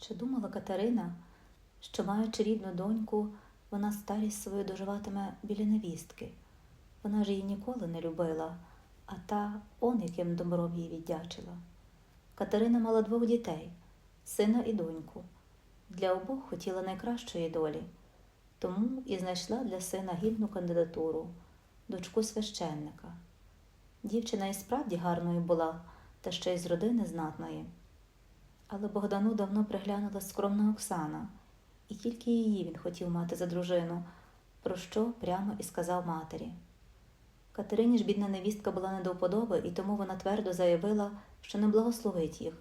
Чи думала Катерина, що, маючи рідну доньку, вона старість свою доживатиме біля невістки? Вона ж її ніколи не любила, а та он яким добром їй віддячила. Катерина мала двох дітей сина і доньку. Для обох хотіла найкращої долі, тому і знайшла для сина гідну кандидатуру, дочку священника. Дівчина і справді гарною була, та ще й з родини знатної. Але Богдану давно приглянула скромна Оксана, і тільки її він хотів мати за дружину, про що прямо і сказав матері. Катерині ж бідна невістка була не до вподоби, і тому вона твердо заявила, що не благословить їх.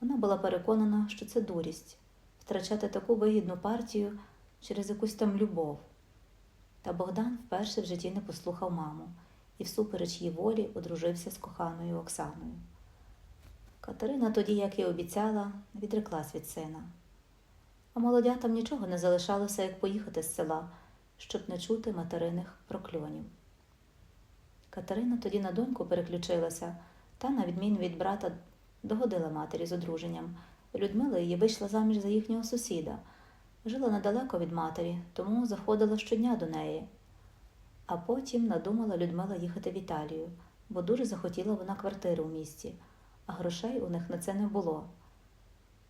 Вона була переконана, що це дурість втрачати таку вигідну партію через якусь там любов. Та Богдан вперше в житті не послухав маму і, всупереч її волі, одружився з коханою Оксаною. Катерина тоді, як і обіцяла, відреклась від сина. А молодятам нічого не залишалося, як поїхати з села, щоб не чути материних прокльонів. Катерина тоді на доньку переключилася та, на відміну від брата, догодила матері з одруженням. Людмила її вийшла заміж за їхнього сусіда. Жила недалеко від матері, тому заходила щодня до неї. А потім надумала Людмила їхати в Італію, бо дуже захотіла вона квартиру в місті, а грошей у них на це не було.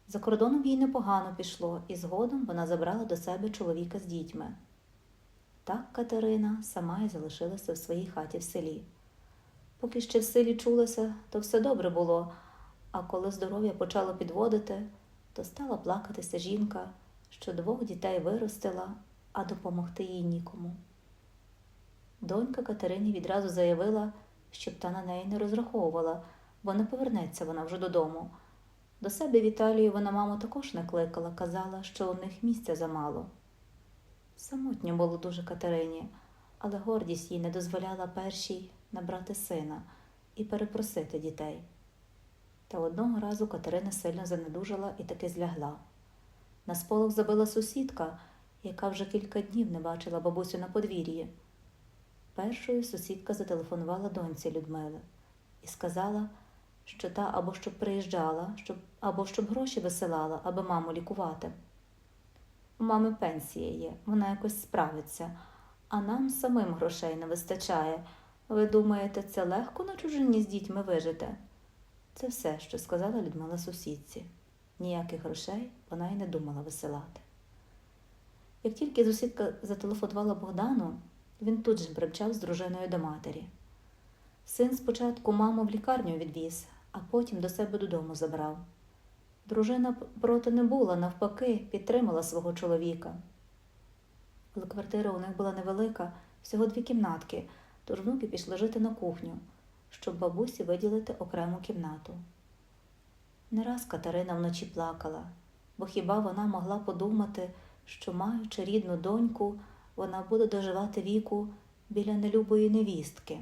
За кордоном їй непогано пішло, і згодом вона забрала до себе чоловіка з дітьми. Так Катерина сама і залишилася в своїй хаті в селі. Поки ще в селі чулося, то все добре було, а коли здоров'я почало підводити, то стала плакатися жінка, що двох дітей виростила, а допомогти їй нікому. Донька Катерині відразу заявила, щоб та на неї не розраховувала, бо не повернеться вона вже додому. До себе в Італію вона маму також не кликала, казала, що у них місця замало. Самотньо було дуже Катерині, але гордість їй не дозволяла першій набрати сина і перепросити дітей. Та одного разу Катерина сильно занедужала і таки злягла. На сполох забила сусідка, яка вже кілька днів не бачила бабусю на подвір'ї. Першою сусідка зателефонувала доньці Людмили і сказала, що та або щоб приїжджала, щоб, або щоб гроші висилала, аби маму лікувати. У мами пенсія є, вона якось справиться, а нам самим грошей не вистачає. Ви думаєте, це легко на чужині з дітьми вижити? Це все, що сказала Людмила сусідці. Ніяких грошей вона й не думала висилати. Як тільки сусідка зателефонувала Богдану, він тут же примчав з дружиною до матері. Син спочатку маму в лікарню відвіз, а потім до себе додому забрав. Дружина проти не була, навпаки, підтримала свого чоловіка. Але квартира у них була невелика, всього дві кімнатки, тож внуки пішли жити на кухню, щоб бабусі виділити окрему кімнату. Не раз Катерина вночі плакала, бо хіба вона могла подумати, що, маючи рідну доньку, вона буде доживати віку біля нелюбої невістки.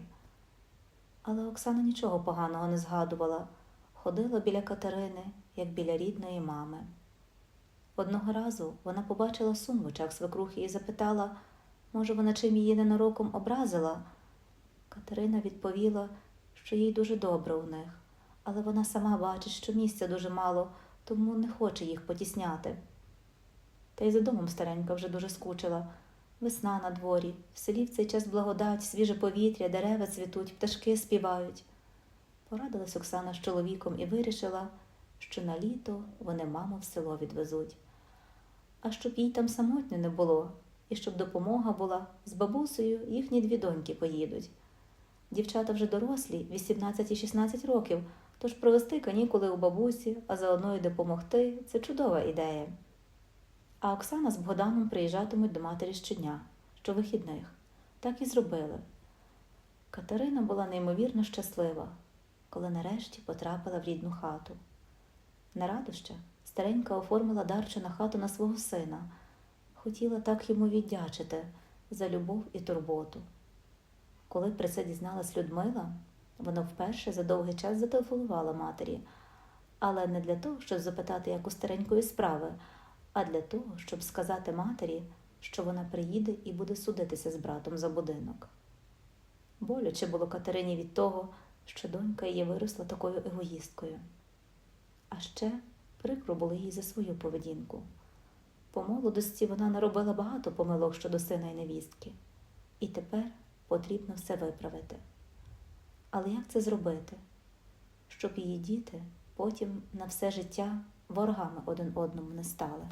Але Оксана нічого поганого не згадувала, ходила біля Катерини, як біля рідної мами. Одного разу вона побачила сум в очах свекрухи і запитала, може, вона чим її ненароком образила. Катерина відповіла, що їй дуже добре у них, але вона сама бачить, що місця дуже мало, тому не хоче їх потісняти. Та й за домом старенька вже дуже скучила. Весна на дворі, в селі в цей час благодать, свіже повітря, дерева цвітуть, пташки співають. Порадилась Оксана з чоловіком і вирішила, що на літо вони маму в село відвезуть. А щоб їй там самотньо не було, і щоб допомога була, з бабусею їхні дві доньки поїдуть. Дівчата вже дорослі, 18 і 16 років, тож провести канікули у бабусі, а заодно й допомогти це чудова ідея. А Оксана з Богданом приїжджатимуть до матері щодня, щовихідних. Так і зробили. Катерина була неймовірно щаслива, коли нарешті потрапила в рідну хату. На радощах старенька оформила дарчу на хату на свого сина, хотіла так йому віддячити за любов і турботу. Коли про це дізналась Людмила, вона вперше за довгий час зателефонувала матері, але не для того, щоб запитати, як у старенької справи, а для того, щоб сказати матері, що вона приїде і буде судитися з братом за будинок. Боляче було Катерині від того, що донька її виросла такою егоїсткою. А ще Прикро було їй за свою поведінку. По молодості вона наробила багато помилок щодо сина і невістки, і тепер потрібно все виправити. Але як це зробити? Щоб її діти потім на все життя ворогами один одному не стали.